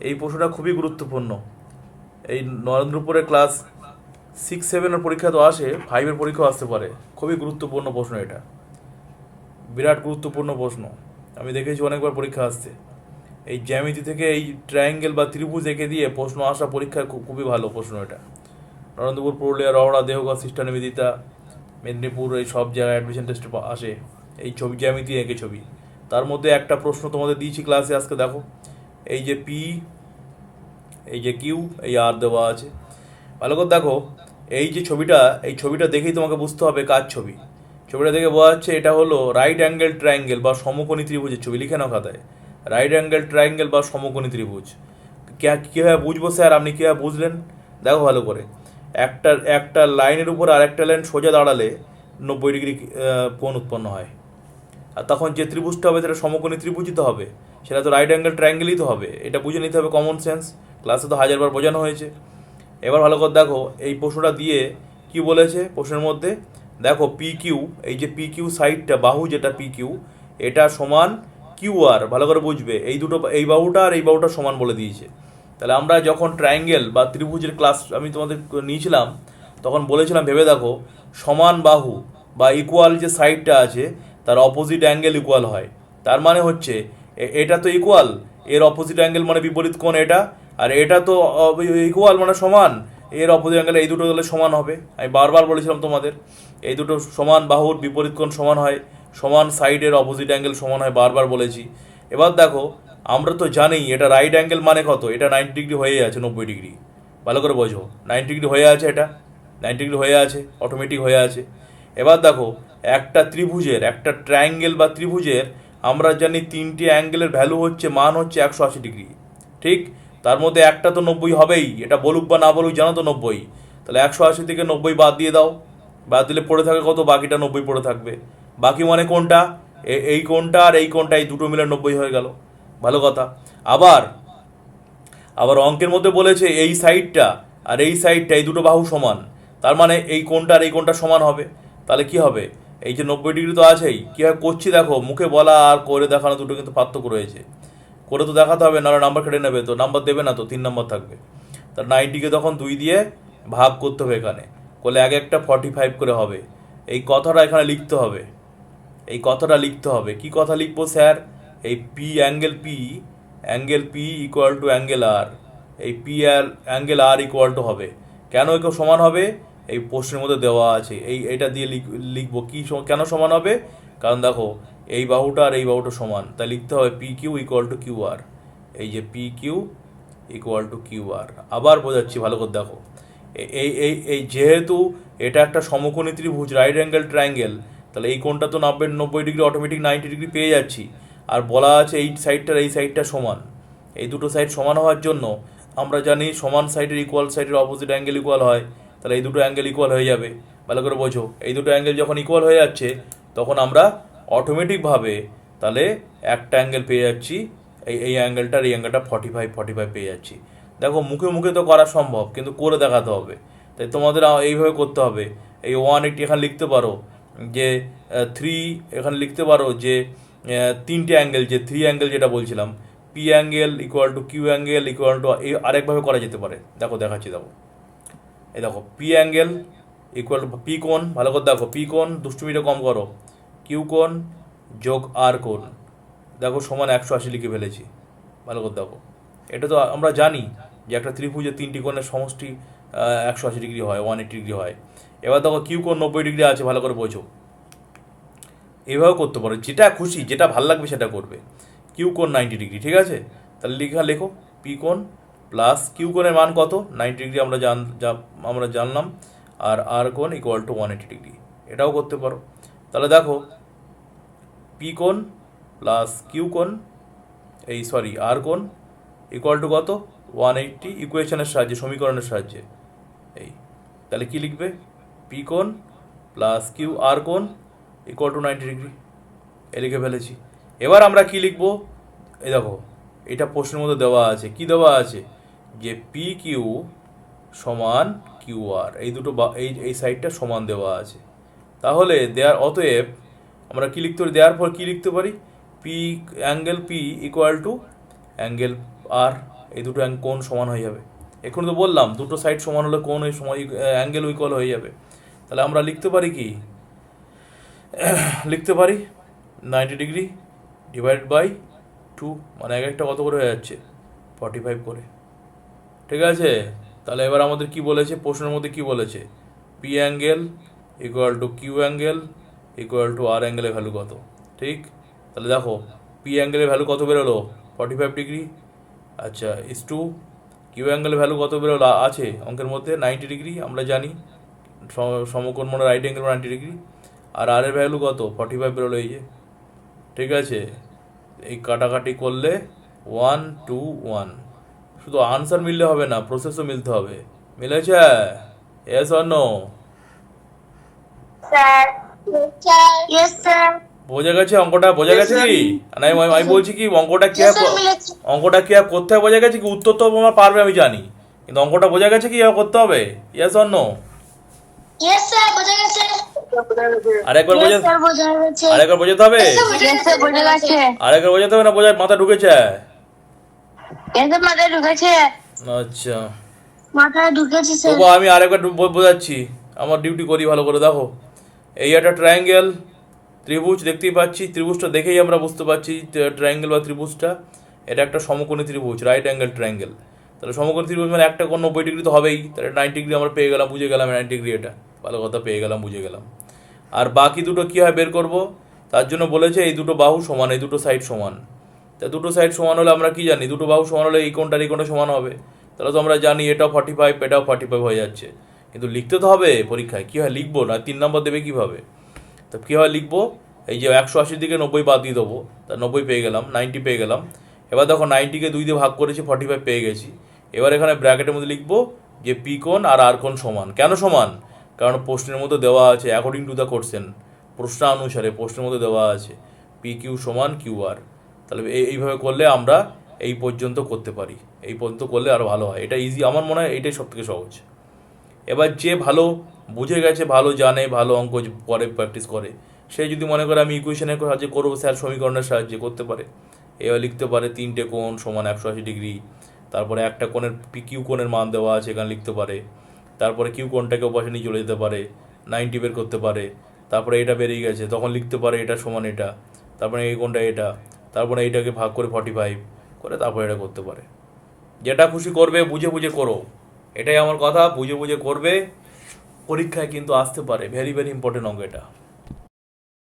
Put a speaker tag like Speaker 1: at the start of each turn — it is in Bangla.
Speaker 1: এই প্রশ্নটা খুবই গুরুত্বপূর্ণ। এই নরেন্দ্রপুরের ক্লাস সিক্স সেভেনের পরীক্ষা তো আসে ফাইভের পরীক্ষাও আসতে পারে। খুবই গুরুত্বপূর্ণ প্রশ্ন এটা। বিরাট গুরুত্বপূর্ণ প্রশ্ন। আমি দেখেছি অনেকবার পরীক্ষা আসতে এই জ্যামিতি থেকে এই ট্রায়াঙ্গেল বা ত্রিভুজ এঁকে দিয়ে প্রশ্ন আসা পরীক্ষার খুবই ভালো প্রশ্ন এটা। নরেন্দ্রপুর, পুরুলিয়া, রওড়া দেহগড় সিস্টার নিবেদিতা মেদিনীপুর, এই সব জায়গায় অ্যাডমিশন টেস্টে আসে। এই ছবি, জ্যামিতি এঁকে ছবি। তার মধ্যে একটা প্রশ্ন তোমাদের দিয়েছি ক্লাসে আজকে দেখো। এই যে পি এই যে কিউ এই আর দেওয়া আছে। ভালো করে দেখো, এই যে ছবিটা, এই ছবিটা দেখেই তোমাকে বুঝতে হবে কার ছবি। ছবিটা দেখে বোঝা যাচ্ছে এটা হলো রাইট অ্যাঙ্গেল ট্রায়াঙ্গেল বা সমকোণী ত্রিভুজের ছবি, লিখে নাও খাতায়। রাইট অ্যাঙ্গেল ট্রায়াঙ্গেল বা সমকোণী ত্রিভুজ। কীভাবে বুঝব স্যার? আপনি কীভাবে বুঝলেন? দেখো ভালো করে। একটা একটা লাইনের উপর আরেকটা লাইন সোজা দাঁড়ালে নব্বই ডিগ্রি কোণ উৎপন্ন হয়। আর তখন যে ত্রিভুজটা হবে সেটা সমকোণী ত্রিভুজই তো হবে। সেটা তো রাইট অ্যাঙ্গেল ট্রায়াঙ্গেলই তো হবে। এটা বুঝে নিতে হবে কমন সেন্স ক্লাসে তো হাজারবার বোঝানো হয়েছে। এবার ভালো করে দেখো, এই প্রশ্নটা দিয়ে কি বলেছে? প্রশ্নের মধ্যে, দেখো পি কিউ এই যে পি কিউ সাইডটা বাহু যেটা পি কিউ এটা সমান কিউ আর ভালো করে বুঝবে। এই দুটো, এই বাহুটা আর এই বাহুটা সমান বলে দিয়েছে। তাহলে আমরা যখন ট্রায়াঙ্গেল বা ত্রিভুজের ক্লাস আমি তোমাদের নিয়েছিলাম, তখন বলেছিলাম, ভেবে দেখো, সমান বাহু বা ইকুয়াল যে সাইডটা আছে তার অপোজিট অ্যাঙ্গেল ইকুয়াল হয়। তার মানে হচ্ছে এটা তো ইকুয়াল এর অপোজিট অ্যাঙ্গেল মানে বিপরীত কোণ এটা, আর এটা তো ইকুয়াল মানে সমান, এর অপোজিট অ্যাঙ্গেল এই দুটো তাহলে সমান হবে। আমি বারবার বলেছিলাম তোমাদের, এই দুটো সমান বাহুর বিপরীত কোণ সমান হয়, সমান সাইডের অপোজিট অ্যাঙ্গেল সমান হয়, বারবার বলেছি। এবার দেখো, আমরা তো জানি এটা রাইট অ্যাঙ্গেল মানে কত, এটা নাইনটি ডিগ্রি হয়ে আছে, নব্বই ডিগ্রি ভালো করে বোঝো নাইনটি ডিগ্রি হয়ে আছে এটা নাইনটি ডিগ্রি হয়ে আছে অটোমেটিক হয়ে আছে। এবার দেখো একটা ত্রিভুজের, একটা ট্রায়াঙ্গেল বা ত্রিভুজের, আমরা জানি তিনটি অ্যাঙ্গেলের ভ্যালু হচ্ছে, মান হচ্ছে একশো আশি ডিগ্রি ঠিক? তার মধ্যে একটা তো নব্বই হবেই, এটা বলুক বা না বলুক, জানো তো নব্বই। তাহলে একশো আশি থেকে নব্বই বাদ দিয়ে দাও, বাদ দিলে পড়ে থাকে কত? বাকিটা নব্বই পড়ে থাকবে। বাকি মানে কোনটা? এই কোনটা আর এই কোনটা, এই দুটো মিলে নব্বই হয়ে গেল। ভালো কথা। আবার আবার অঙ্কের মধ্যে বলেছে এই সাইডটা আর এই সাইডটা, এই দুটো বাহু সমান। তার মানে এই কোনটা আর এই কোনটা সমান হবে? তাহলে কি হবে? এই যে নব্বই ডিগ্রি তো আছেই কীভাবে করছি দেখো? মুখে বলা আর করে দেখানো দুটো কিন্তু পার্থক্য রয়েছে। করে তো দেখাতে হবে, নাহলে নাম্বার কেটে নেবে তো নাম্বার দেবে না তো, তিন নাম্বার থাকবে। তার নাইনটিকে তখন দুই দিয়ে ভাগ করতে হবে এখানে। করলে এক একটা ফর্টি ফাইভ করে হবে। এই কথাটা এখানে লিখতে হবে। এই কথাটা লিখতে হবে। কি কথা লিখব স্যার? এই P angle P angle P equal to angle আর এই P R angle R equal to হবে। কেন একে সমান হবে? এই প্রশ্নের মধ্যে দেওয়া আছে। এই, এটা দিয়ে লিখ- লিখব কি কেন সমান হবে? কারণ দেখো, এই বাহুটা আর এই বাহুটা সমান। তাই লিখতে হবে P Q equal to Q R এই যে P Q equal to Q R আবার বোঝাচ্ছি ভালো করে দেখো। এই এই এই যেহেতু এটা একটা সমকোণী ত্রিভুজ রাইট অ্যাঙ্গেল ট্রায়াঙ্গেল তাহলে এই কোণটা তো নব্বই নব্বই ডিগ্রি অটোমেটিক নাইনটি ডিগ্রি পেয়ে যাচ্ছি। আর বলা আছে এই সাইডটার এই সাইডটা সমান। এই দুটো সাইড সমান হওয়ার জন্য আমরা জানি সমান সাইডের ইকুয়াল সাইডের অপোজিট অ্যাঙ্গেল ইকুয়াল হয়। তাহলে এই দুটো অ্যাঙ্গেল ইকুয়াল হয়ে যাবে। ভালো করে বোঝো। এই দুটো অ্যাঙ্গেল যখন ইকুয়াল হয়ে যাচ্ছে, তখন আমরা অটোমেটিকভাবে তাহলে একটা অ্যাঙ্গেল পেয়ে যাচ্ছি। এই এই অ্যাঙ্গেলটার এই অ্যাঙ্গেলটা ফর্টি ফাইভ ফর্টি ফাইভ পেয়ে যাচ্ছি। দেখো, মুখে মুখে তো করা সম্ভব, কিন্তু করে দেখাতে হবে। তাই তোমাদের এইভাবে করতে হবে। এই ওয়ান এইটি এখানে লিখতে পারো যে থ্রি এখানে লিখতে পারো যে তিনটে অ্যাঙ্গেল যে থ্রি অ্যাঙ্গেল যেটা বলছিলাম P angle equal to Q angle equal to এই আরেকভাবে করা যেতে পারে। দেখো, দেখাচ্ছি, দেখো। এই দেখো পি অ্যাঙ্গেল ইকুয়াল পি কোণ, ভালো করে দেখো পি কোণ, দুষ্টুমিটা কম করো। কিউ কোণ যোগ আর কোণ। দেখো, সমান একশো আশি লিখে ফেলেছি। ভালো করে দেখো। এটা তো আমরা জানি যে একটা ত্রিভুজের তিনটি কোণের সমষ্টি একশো আশি ডিগ্রি হয় ওয়ান এইটি ডিগ্রি হয়। এবার দেখো কিউ কোণ নব্বই ডিগ্রি আছে, ভালো করে বোঝো। এইভাবে করতে পারো। যেটা খুশি, যেটা ভালো লাগবে, সেটা করবে। কিউ কোণ নাইনটি ডিগ্রি, ঠিক আছে? তাহলে লেখা, লেখো পি কোণ প্লাস কিউ কোণের মান কত? নাইনটি ডিগ্রি আমরা জান আমরা জানলাম। আর আর কোণ equal to one eighty degree এটাও করতে পারো। তাহলে দেখো পি কোণ প্লাস কিউ কোণ, এই সরি আর কোণ ইকুয়াল টু কত? ওয়ান এইটটি ইকুয়েশনের সাহায্যে, সমীকরণের সাহায্যে। এই, তাহলে কি লিখবে? পি কোণ প্লাস কিউ আর কোণ ইকুয়াল টু নাইনটি ডিগ্রি এ লিখে ফেলেছি। এবার আমরা কি লিখব? এই দেখো, এটা প্রশ্নের মধ্যে দেওয়া আছে। কি দেওয়া আছে? যে পি কিউ সমান কিউ আর এই দুটো বা- এই এই সাইডটা সমান দেওয়া আছে। তাহলে দেয়ার, অতএব আমরা কি লিখতে পারি? দেওয়ার পর কী লিখতে পারি? P angle P equal to angle আর এই দুটো কোণ সমান হয়ে যাবে। এখন তো বললাম, দুটো সাইড সমান হলে কোণ ওই সময় অ্যাঙ্গেল ইকুয়াল হয়ে যাবে। তাহলে আমরা লিখতে পারি কি? লিখতে পারি ninety degree divide by two মানে এক একটা কত করে হয়ে যাচ্ছে? ফর্টি ফাইভ করে। ঠিক আছে? তাহলে এবার আমাদের কি বলেছে? প্রশ্নের মধ্যে কি বলেছে? P angle equal to Q angle equal to R অ্যাঙ্গেলের value কত? ঠিক? তাহলে দেখো পি অ্যাঙ্গেলের ভ্যালু কত বেরোলো? ফর্টি ফাইভ ডিগ্রি আচ্ছা ইস টু কিউ অ্যাঙ্গেলের ভ্যালু কত বেরোলো? আছে অঙ্কের মধ্যে নাইনটি ডিগ্রি আমরা জানি। সম- সমকোণ মানে রাইট অ্যাঙ্গেল নাইনটি ডিগ্রি আর আর এর ভ্যালু কত? ফর্টি ফাইভ বেরোলো এই যে। ঠিক আছে? এই কাটাকাটি করলে ওয়ান টু ওয়ান শুধু আনসার মিললে হবে না প্রসেসও মিলতে হবে। মিলেছে? এস অন্য
Speaker 2: স্যার ইয়েস স্যার
Speaker 1: বোঝা গেছে অঙ্কটা? বোঝা গেছে কি? আর আমি আমি বলছি কি অঙ্কটা কি অঙ্কটা কি করতে হবে? বোঝা গেছে কি? উত্তর তো আমার পারবে আমি জানি। কিন্তু অঙ্কটা বোঝা গেছে কি করতে হবে? ইয়েস অন্য
Speaker 2: ইয়েস স্যার বোঝা গেছে।
Speaker 1: আরেকবার বোঝা আরেকবার বোঝাতে হবে? আরেকবার বোঝাতে হবে না বোঝা মাথা ঢুকেছে।
Speaker 2: এতে মাথায় ঢুকেছে।
Speaker 1: আচ্ছা।
Speaker 2: মাথায় ঢুকেছে
Speaker 1: তবু আমি আরেকবার বোঝাচ্ছি। আমার ডিউটি করি ভালো করে দেখো। এই একটা ট্রায়াঙ্গেল ত্রিভুজ দেখতেই পাচ্ছি। ত্রিভুজটা দেখেই আমরা বুঝতে পারছি ট্রায়াঙ্গেল বা ত্রিভুজটা এটা একটা সমকোণী ত্রিভুজ রাইট অ্যাঙ্গেল ট্রায়াঙ্গেল তাহলে সমকোণী ত্রিভুজ মানে একটা কোণ নব্বই ডিগ্রি তো হবেই। তাহলে নাইন ডিগ্রি আমরা পেয়ে গেলাম বুঝে গেলাম নাইন ডিগ্রি এটা। ভালো কথা পেয়ে গেলাম বুঝে গেলাম। আর বাকি দুটো কী হয় বের করব? তার জন্য বলেছে এই দুটো বাহু সমান এই দুটো সাইড সমান। তা দুটো সাইড সমান হলে আমরা কি জানি? দুটো বাহু সমান হলে এই কোণটার এই কোণটা সমান হবে। তাহলে তো আমরা জানি এটাও ফর্টি ফাইভ এটাও ফর্টি ফাইভ হয়ে যাচ্ছে। কিন্তু লিখতে তো হবে পরীক্ষায়। কী হয়? লিখব? না, তিন নম্বর দেবে কীভাবে? তো কীভাবে লিখব, এই যে একশো আশির দিকে নব্বই বাদ দিয়ে দেবো। তা নব্বই পেয়ে গেলাম নাইনটি পেয়ে গেলাম। এবার দেখো নাইনটিকে দুই দিয়ে ভাগ করেছি ফর্টি ফাইভ পেয়ে গেছি। এবার এখানে ব্র্যাকেটের মধ্যে লিখব যে পি কোণ আর আর কোণ সমান। কেন সমান? কারণ প্রশ্নের মধ্যে দেওয়া আছে অ্যাকর্ডিং টু দ্য কোশ্চেন প্রশ্ন অনুসারে প্রশ্নের মধ্যে দেওয়া আছে পি কিউ সমান কিউ আর তাহলে এই, এইভাবে করলে আমরা এই পর্যন্ত করতে পারি। এই পর্যন্ত করলে আরও ভালো হয়। এটা ইজি আমার মনে হয় এইটাই সবথেকে সহজ। এবার যে ভালো বুঝে গেছে, ভালো জানে, ভালো অঙ্ক পরে প্র্যাকটিস করে, সে যদি মনে করে আমি ইকুয়েশনের সাহায্যে করব স্যার সমীকরণের সাহায্যে করতে পারে। এবার লিখতে পারে তিনটে কোণ সমান একশো আশি ডিগ্রি, তারপরে একটা কোণের কিউ কোণের মান দেওয়া আছে এখানে লিখতে পারে, তারপরে কিউ কোণটাকে পাশে নিয়ে চলে যেতে পারে নাইনটি বের করতে পারে, তারপরে এটা বেরিয়ে গেছে, তখন লিখতে পারে এটা সমান এটা, তারপরে এই কোণটা এটা তারপরে এইটাকে ভাগ করে ফর্টি ফাইভ করে তারপরে এটা করতে পারে। যেটা খুশি করবে, বুঝে বুঝে করো। এটাই আমার কথা, বুঝে বুঝে করবে। পরীক্ষায় কিন্তু আসতে পারে। ভেরি ভেরি ইম্পর্টেন্ট অঙ্ক এটা।